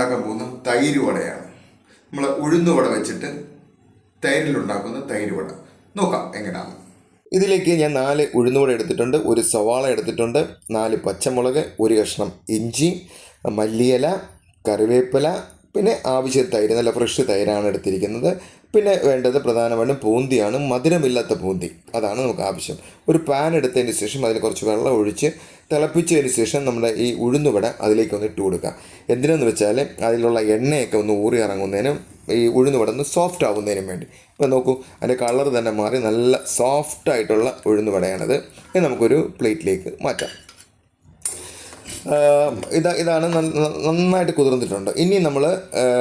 ഉണ്ടാക്കാൻ പോകുന്ന തൈര് വടയാണ്. നമ്മൾ ഉഴുന്ന് വട വെച്ചിട്ട് തൈരിലുണ്ടാക്കുന്ന തൈര് വട. നോക്കാം എങ്ങനെയാണ് ഇതിലേക്ക് ഞാൻ നാല് ഉഴുന്നുവട എടുത്തിട്ടുണ്ട് ഒരു സവാള എടുത്തിട്ടുണ്ട് നാല് പച്ചമുളക് ഒരു കഷ്ണം ഇഞ്ചി മല്ലിയില കറിവേപ്പില പിന്നെ ആവശ്യ തൈര് നല്ല ഫ്രഷ് തൈരാണ് എടുത്തിരിക്കുന്നത്. പിന്നെ വേണ്ടത് പ്രധാനമായിട്ടും പൂന്തിയാണ് മധുരമില്ലാത്ത പൂന്തി. അതാണ് നമുക്ക് ആവശ്യം. ഒരു പാൻ എടുത്തതിന് ശേഷം അതിൽ കുറച്ച് വെള്ളം ഒഴിച്ച് തിളപ്പിച്ചതിന് ശേഷം നമ്മുടെ ഈ ഉഴുന്നുവട അതിലേക്ക് ഒന്ന് ഇട്ട് കൊടുക്കുക എന്തിനാന്ന് വെച്ചാൽ അതിലുള്ള എണ്ണയൊക്കെ ഒന്ന് ഊറി ഇറങ്ങുന്നതിനും ഈ ഉഴുന്നുവട ഒന്ന് സോഫ്റ്റ് ആവുന്നതിനും വേണ്ടി. ഇപ്പം നോക്കൂ അതിന്റെ കളർ തന്നെ മാറി നല്ല സോഫ്റ്റ് ആയിട്ടുള്ള ഉഴുന്നുവടയാണിത്. ഇത് നമുക്കൊരു പ്ലേറ്റിലേക്ക് മാറ്റാം. ഇതാ ഇതാണ് നന്ന- നന്ന- നന്നായിട്ട് കുതിർന്നിട്ടുണ്ട്. ഇനി നമ്മൾ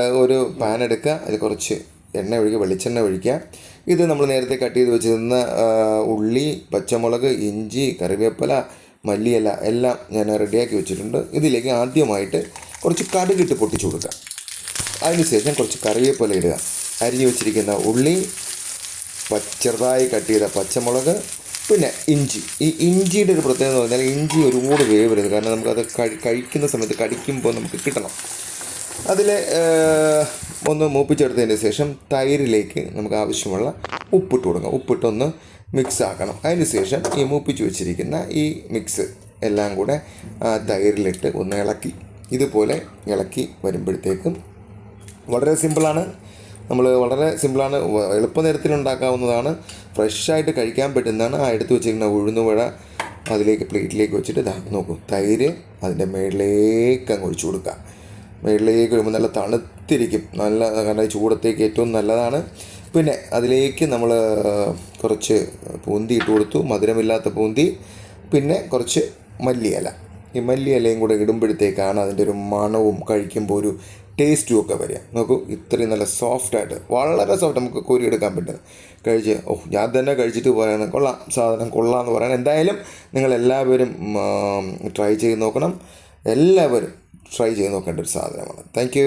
ഒരു പാൻ എടുക്കുക. അതിൽ കുറച്ച് എണ്ണ ഒഴിക്കുക വെളിച്ചെണ്ണ ഒഴിക്കുക. ഇത് നമ്മൾ നേരത്തെ കട്ട് ചെയ്ത് വെച്ചിരുന്ന ഉള്ളി പച്ചമുളക് ഇഞ്ചി കറിവേപ്പില മല്ലിയില എല്ലാം ഞാൻ റെഡിയാക്കി വെച്ചിട്ടുണ്ട്. ഇതിലേക്ക് ആദ്യമായിട്ട് കുറച്ച് കടുകിട്ട് പൊട്ടിച്ചു കൊടുക്കുക അതിനുശേഷം കുറച്ച് കറിവേപ്പില ഇടുക. അരിഞ്ഞു വെച്ചിരിക്കുന്ന ഉള്ളി ചെറുതായി കട്ട് ചെയ്ത പച്ചമുളക് പിന്നെ ഇഞ്ചി. ഈ ഇഞ്ചിയുടെ ഒരു പ്രത്യേകത എന്ന് പറഞ്ഞാൽ ഇഞ്ചി ഒരുപാട് വേവരുത്. കാരണം നമുക്കത് കഴി കഴിക്കുന്ന സമയത്ത് കടിക്കുമ്പോൾ നമുക്ക് കിട്ടണം. അതിൽ ഒന്ന് മൂപ്പിച്ചെടുത്തതിന് ശേഷം തൈരിലേക്ക് നമുക്ക് ആവശ്യമുള്ള ഉപ്പിട്ട് കൊടുക്കുക. ഉപ്പിട്ടൊന്ന് മിക്സ് ആക്കണം അതിന് ശേഷം ഈ മൂപ്പിച്ച് വെച്ചിരിക്കുന്ന ഈ മിക്സ് എല്ലാം കൂടെ തൈരിലിട്ട് ഒന്ന് ഇളക്കി. ഇതുപോലെ ഇളക്കി വരുമ്പോഴത്തേക്കും വളരെ സിമ്പിളാണ് നമ്മൾ വളരെ സിമ്പിളാണ് എളുപ്പ എളുപ്പനേരത്തിൽ ഉണ്ടാക്കാവുന്നതാണ്. ഫ്രഷായിട്ട് കഴിക്കാൻ പറ്റുന്നതാണ്. ആ എടുത്ത് വെച്ചിരിക്കുന്ന ഉഴുന്നുവട അതിലേക്ക് പ്ലേറ്റിലേക്ക് വെച്ചിട്ട് ദാ നോക്കൂ. തൈര് അതിന്റെ മേളിലേക്ക് അങ്ങ് ഒഴിച്ചു കൊടുക്കുക. മേളിലേക്ക് വരുമ്പോൾ നല്ല തണുത്തിരിക്കും. നല്ല കാരണം ചൂടത്തേക്ക് ഏറ്റവും നല്ലതാണ്. പിന്നെ അതിലേക്ക് നമ്മൾ കുറച്ച് പൂന്തി ഇട്ട് കൊടുത്തു. മധുരമില്ലാത്ത പൂന്തി. പിന്നെ കുറച്ച് മല്ലിയില. ഈ മല്ലിയിലയും കൂടെ ഇടുമ്പോഴത്തേക്കാണ് അതിന്റെ ഒരു മണവും കഴിക്കുമ്പോൾ ഒരു ടേസ്റ്റും ഒക്കെ വരിക. നോക്കൂ ഇത്രയും നല്ല സോഫ്റ്റായിട്ട് വളരെ സോഫ്റ്റ് നമുക്ക് കോരി എടുക്കാൻ പറ്റുന്നത് കഴിച്ച് ഓ ഞാൻ തന്നെ കഴിച്ചിട്ട് പറയാൻ കൊള്ളാം സാധനം കൊള്ളാം എന്ന് പറയാൻ. എന്തായാലും നിങ്ങൾ എല്ലാവരും ട്രൈ ചെയ്ത് നോക്കണം. എല്ലാവരും ട്രൈ ചെയ്ത് നോക്കേണ്ട ഒരു സാധനമാണ്. താങ്ക്